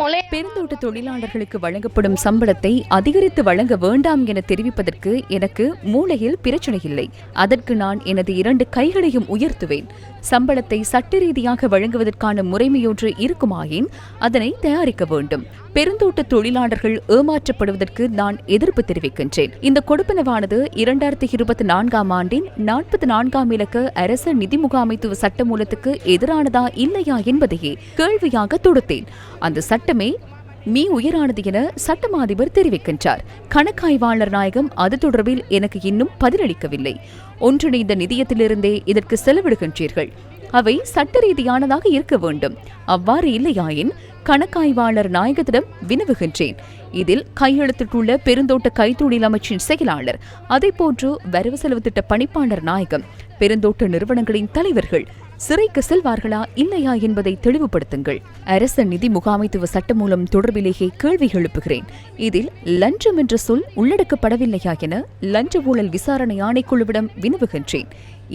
பெருந்தோட்ட தொழிலாளர்களுக்கு வழங்கப்படும் சம்பளத்தை அதிகரித்து வழங்க வேண்டாம் என தெரிவிப்பதற்கு எனக்கு மூளையில் பிரச்சனை இல்லை. அதற்கு நான் எனது இரண்டு கைகளையும் உயர்த்துவேன். சம்பளத்தை சட்ட ரீதியாக வழங்குவதற்கான முறைமையொன்று இருக்குமாயின் அதனை தயாரிக்க வேண்டும். பெருந்தோட்ட தொழிலாளர்கள் ஏமாற்றப்படுவதற்கு நான் எதிர்ப்பு தெரிவிக்கின்றேன். இந்த கொடுப்பனவானது இரண்டாயிரத்தி இருபத்தி நான்காம் ஆண்டின் நாற்பத்தி நான்காம் இலக்க அரச நிதி முகாமைத்துவ சட்டமூலத்துக்கு எதிரானதா இல்லையா என்பதையே கேள்வியாக தொடுத்தேன். அந்த சட்டமே மீ உயரானது என சட்டமா அதிபர் தெரிவிக்கின்றார். கணக்காய்வாளர் நாயகம் அது தொடர்பில் எனக்கு இன்னும் பதிலளிக்கவில்லை. ஒன்றிணைந்த நிதியத்திலிருந்தே இதற்கு செலவிடுகின்றீர்கள். அவை சட்ட ரீதியானதாக இருக்க வேண்டும். அவ்வாறு இல்லையாயின் கணக்காய்வாளர் நாயகத்திடம் வினவுகின்றேன். இதில் கையெழுத்திட்டுள்ள பெருந்தோட்ட கைத்தொழில் அமைச்சின் செயலாளர் அதேபோன்று வரவு செலவு திட்ட பணிப்பாளர் நாயகம் பெருந்தோட்ட நிறுவனங்களின் தலைவர்கள் சிறைக்கு செல்வார்களா இல்லையா என்பதை தெளிவுபடுத்துங்கள். அரச நிதி முகாமைத்துவ சட்டம் மூலம் தொடர்பிலேயே கேள்வி எழுப்புகிறேன். இதில் லஞ்சம் என்ற சொல் உள்ளடக்கப்படவில்லையா என லஞ்ச ஊழல் விசாரணை ஆணைக்குழுவிடம் வினவுகின்றேன்.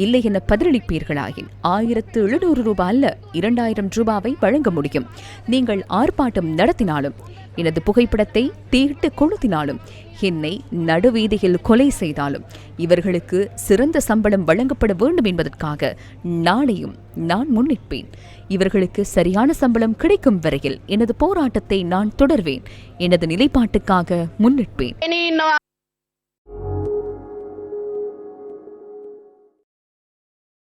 இல்லை என பதிலளிப்பீர்களாயின் ஆயிரத்து எழுநூறு ரூபாய் அல்ல இரண்டாயிரம் ரூபாவை வழங்க முடியும். நீங்கள் ஆர்ப்பாட்டம் நடத்தினாலும் எனது புகைப்படத்தை தீட்டு கொளுத்தினாலும் என்னை நடுவீதியில் கொலை செய்தாலும் இவர்களுக்கு சிறந்த சம்பளம் வழங்கப்பட வேண்டும் என்பதற்காக நாளையும் நான் முன்னிற்பேன். இவர்களுக்கு சரியான சம்பளம் கிடைக்கும் வரையில் எனது போராட்டத்தை நான் தொடர்வேன். எனது நிலைப்பாட்டுக்காக முன்னிற்பேன்.